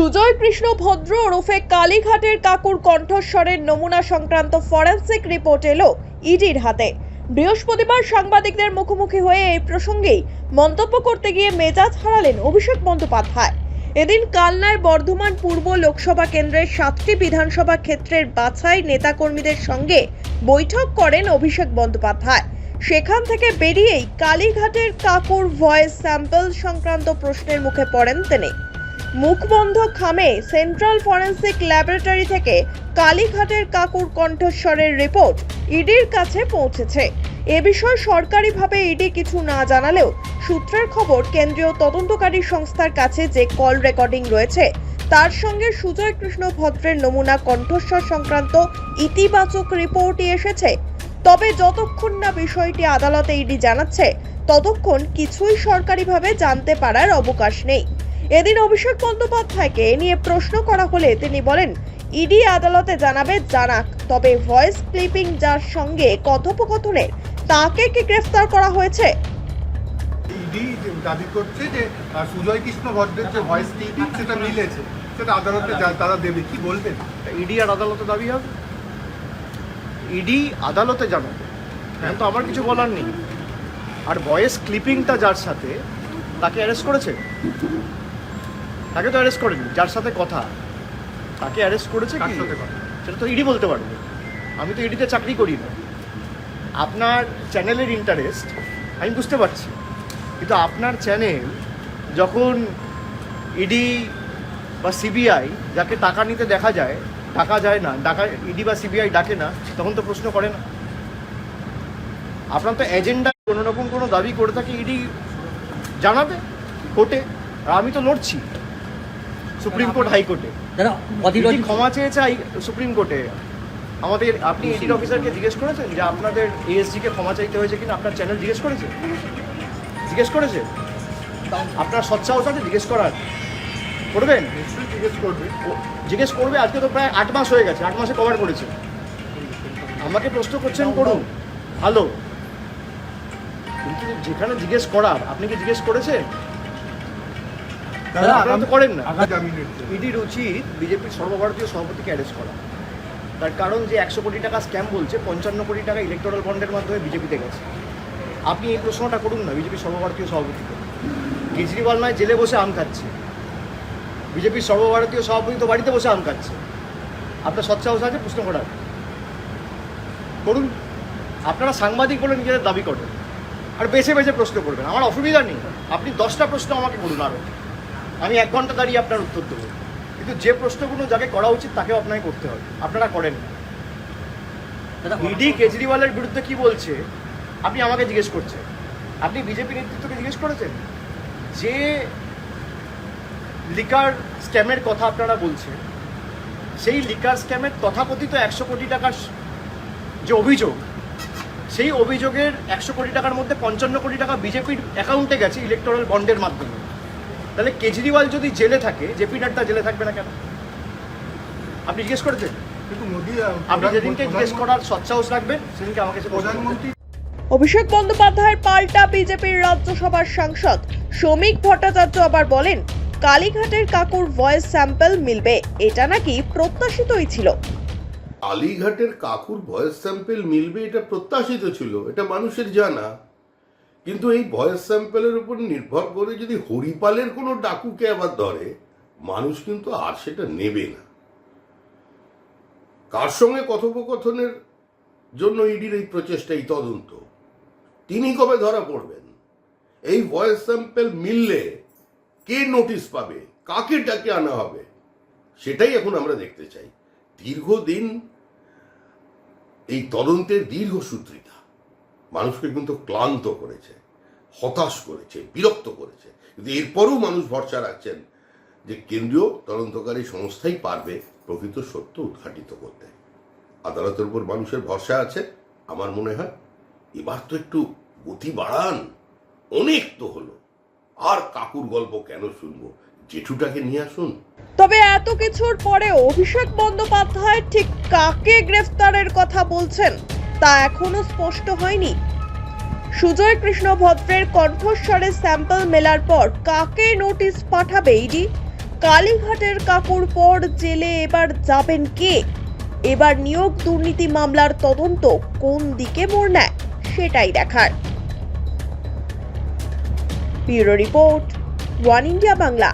সুজয় কৃষ্ণ ভদ্র ওরফে কালীঘাটের কাকুর কণ্ঠস্বরের নমুনা সংক্রান্ত ফরেন্সিক রিপোর্ট এলো ইডির হাতে। বৃহস্পতিবার সাংবাদিকদের মুখোমুখি হয়ে এই প্রসঙ্গেই মন্তব্য করতে গিয়ে মেজাজ হারালেন অভিষেক বন্দ্যোপাধ্যায়। এদিন কালনায় বর্ধমান পূর্ব লোকসভা কেন্দ্রের সাতটি বিধানসভা ক্ষেত্রের বাছাই নেতাকর্মীদের সঙ্গে বৈঠক করেন অভিষেক বন্দ্যোপাধ্যায়। সেখান থেকে বেরিয়েই কালীঘাটের কাকুর ভয়েস স্যাম্পল সংক্রান্ত প্রশ্নের মুখে পড়েন তিনি। মুখবন্ধ খামে সেন্ট্রাল ফরেন্সিক ল্যাবরেটরি থেকে কালীঘাটের কাকুর কণ্ঠস্বরের রিপোর্ট ইডির কাছে পৌঁছেছে। এ বিষয়ে সরকারিভাবে ইডি কিছু না জানালেও সূত্রের খবর, কেন্দ্রীয় তদন্তকারী সংস্থার কাছে যে কল রেকর্ডিং রয়েছে, তার সঙ্গে সুজয় কৃষ্ণ ভদ্রের নমুনা কণ্ঠস্বর সংক্রান্ত ইতিবাচক রিপোর্টই এসেছে। তবে যতক্ষণ না বিষয়টি আদালতে ইডি জানাচ্ছে, ততক্ষণ কিছুই সরকারিভাবে জানতে পারার অবকাশ নেই। এদিন অভিষেক বন্দ্যোপাধ্যায়কে এ নিয়ে প্রশ্ন করা হলে তিনি বলেন ইডি আদালতে জানাবে জানাক তবে ভয়েস ক্লিপিং যার সঙ্গে কথোপকথনের তাকে কি গ্রেফতার করা হয়েছে? ইডি দাবি করছে যে সুজয় কৃষ্ণ ভদ্রের যে ভয়েস ক্লিপিং সেটা মিলেছে সেটা আদালতে তারা দেবে। কি বলবেন? ইডি আর আদালতে দাবি হবে? ইডি আদালতে জানাবে। এখন তো আমার কিছু বলার নেই। আর ভয়েস ক্লিপিংটা যার সাথে তাকে অ্যারেস্ট করেছে? তাকে তো অ্যারেস্ট করেনি যার সাথে কথা। তাকে অ্যারেস্ট করেছে কার কি? সেটা তো ইডি বলতে পারবে। আমি তো ইডিতে চাকরি করি না। আপনার চ্যানেলের ইন্টারেস্ট আমি বুঝতে পারছি। কিন্তু আপনার চ্যানেল যখন ইডি বা সিবিআই যাকে টাকা নিতে দেখা যায় টাকা যায় না ডাকা ইডি বা সিবিআই ডাকে না তখন তো প্রশ্ন করে না। আপনার তো এজেন্ডা কোনো রকম কোনো দাবি করে থাকে ইডি জানাবে কোর্টে। আর আমি তো লড়ছি। সুপ্রিম কোর্ট হাইকোর্টে। ক্ষমা চেয়েছে সুপ্রিম কোর্টে আমাদের আপনি ইডির অফিসারকে জিজ্ঞেস করেছেন যে আপনাদের এএসজি কে ক্ষমা চাইতে হয়েছে কিনা? আপনার চ্যানেল জিজ্ঞেস করেছে? জিজ্ঞেস করেছে? আপনার সচ্ছাহস আছে? জিজ্ঞেস করার। করবেন? জিজ্ঞেস করবে জিজ্ঞেস করবে। আজকে তো প্রায় আট মাস হয়ে গেছে। আট মাসে কভার করেছে। আমাকে প্রশ্ন করছেন করুন। ভালো। কিন্তু যেখানে জিজ্ঞেস করার আপনি কি জিজ্ঞেস করেছেন? তারা আপনারা তো করেন না। ইডির উচিত বিজেপির সর্বভারতীয় সভাপতিকে অ্যারেস্ট করা। তার কারণ যে একশো কোটি টাকা স্ক্যাম বলছে পঞ্চান্ন কোটি টাকা ইলেকটোরাল বন্ডের মাধ্যমে বিজেপিতে গেছে। আপনি এই প্রশ্নটা করুন না বিজেপির সর্বভারতীয় সভাপতিকে। কেজরিওয়াল নয় জেলে বসে আম খাচ্ছে। বিজেপির সর্বভারতীয় সভাপতি তো বাড়িতে বসে আম খাচ্ছে। আপনার সচ্ছাহস আছে? প্রশ্ন করার। করুন। আপনারা সাংবাদিক বলে নিজেদের দাবি করেন। আর বেছে বেছে প্রশ্ন করবেন। আমার অসুবিধা নেই। আপনি দশটা প্রশ্ন আমাকে করুন আরও আমি এক ঘণ্টা দাঁড়িয়ে আপনার উত্তর দেবো। কিন্তু যে প্রশ্নগুলো যাকে করা উচিত তাকেও আপনাকে করতে হবে। আপনারা করেন দাদা ইডি কেজরিওয়ালের বিরুদ্ধে কি বলছে আপনি আমাকে জিজ্ঞেস করছেন। আপনি বিজেপি নেতৃত্বকে জিজ্ঞেস করেছেন? যে লিকার স্ক্যামের কথা আপনারা বলছেন সেই লিকার স্ক্যামের তথাকথিত একশো কোটি টাকার যে অভিযোগ সেই অভিযোগের একশো কোটি টাকার মধ্যে পঞ্চান্ন কোটি টাকা বিজেপির অ্যাকাউন্টে গেছে ইলেকটোরাল বন্ডের মাধ্যমে। তাহলে কেজরিওয়াল যদি জেলে থাকে জেপি নাড্ডা জেলে থাকবে না কেন? আপনি জিজ্ঞেস করেছেন? কিন্তু মোদী আপনি যেদিনকে জিজ্ঞেস করার সৎসাহস রাখবেন সেদিনকে আমাকে। প্রধানমন্ত্রী অভিষেক বন্দ্যোপাধ্যায়ের পাল্টা বিজেপির রাজ্যসভার সাংসদ শ্রমিক ভট্টাচার্য আবার বলেন কালীঘাটের কাকুর ভয়েস স্যাম্পল মিলবে এটা নাকি প্রত্যাশিতই ছিল। আলিঘাটের কাকুর ভয়েস স্যাম্পেল মিলবে এটা প্রত্যাশিত ছিল এটা মানুষের জানা। কিন্তু এই ভয়েস স্যাম্পেলের উপর নির্ভর করে যদি হরিপালের কোনো ডাকুকে আবার ধরে, মানুষ কিন্তু আর সেটা নেবে না। কার সঙ্গে কথোপকথনের জন্য ইডির এই প্রচেষ্টা এই তদন্ত? তিনি কবে ধরা পড়বেন? এই ভয়েস স্যাম্পেল মিললে কে নোটিশ পাবে? কাকে ডাকে আনা হবে? সেটাই এখন আমরা দেখতে চাই। দীর্ঘদিন এই তদন্তের দীর্ঘ দীর্ঘসূত্রিতা মানুষকে কিন্তু ক্লান্ত করেছে। হতাশ করেছে, বিরক্ত করেছে। কিন্তু এরপরও মানুষ ভরসা রাখছেন যে কেন্দ্রীয় তদন্তকারী সংস্থাই পারবে প্রকৃত সত্য উদ্ঘাটিত করতে। আদালতের উপর মানুষের ভরসা আছে, আমার মনে হয়। এবার তো একটু গতি বাড়ান। অনেক তো হলো। আর কাকুর গল্প কেন শুনব? জেঠুটাকে নিয়ে আসুন। তবে এত কিছুর পরে অভিষেক বন্দ্যোপাধ্যায় ঠিক কাকে গ্রেফতারের কথা বলছেন তা এখনও স্পষ্ট হয়নি। সুজয় কৃষ্ণ ভদ্রের কণ্ঠস্বরের স্যাম্পল মেলার পর কাকে নোটিশ পাঠাবে ইডি? কালীঘাটের কাকুর পর জেলে এবার যাবেন কে? এবার নিয়োগ দুর্নীতি মামলার তদন্ত কোন দিকে মোড় নেয় সেটাই দেখার। Bureau report, one India Bangla.